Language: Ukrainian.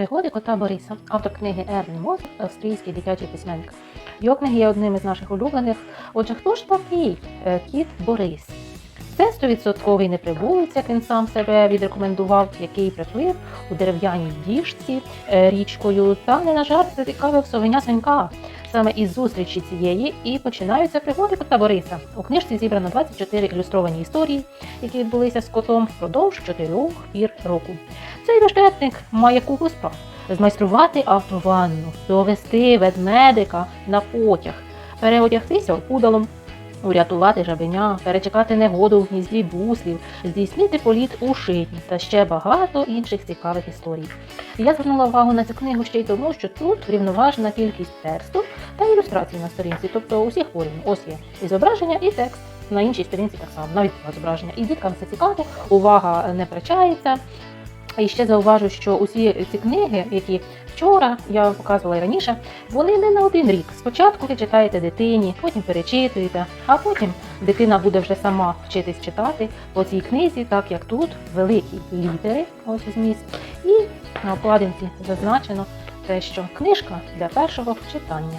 Пригоди кота Бориса, автор книги Ерлі Мозер, австрійський дитячий письменник. Його книги є одним із наших улюблених. Отже, хто ж такий е, кіт Борис? Це стовідсотковий неприбулець, як він сам себе відрекомендував, який приплив у дерев'яній діжці е, річкою та не на жарт зацікавив совеня свинька. Саме із зустрічі цієї і починаються пригоди кота Бориса. У книжці зібрано 24 ілюстровані історії, які відбулися з котом впродовж чотирьох пір року. Цей бешкетник має купу справ. Змайструвати автованну, довести ведмедика на потяг, переодягтися опудалом, урятувати жабеня, перечекати негоду в гнізді буслів, здійснити політ у шитні та ще багато інших цікавих історій. Я звернула увагу на цю книгу ще й тому, що тут рівноважена кількість тексту та ілюстрацій на сторінці, тобто усіх порівну. Ось є і зображення, і текст. На іншій сторінці так само, навіть зображення. І діткам це цікаво, увага не втрачається. І ще зауважу, що усі ці книги, які вчора я показувала і раніше, вони не на один рік. Спочатку ви читаєте дитині, потім перечитуєте, а потім дитина буде вже сама вчитись читати по цій книзі, так як тут великі літери, ось зміст, і на обкладинці зазначено те, що книжка для першого читання.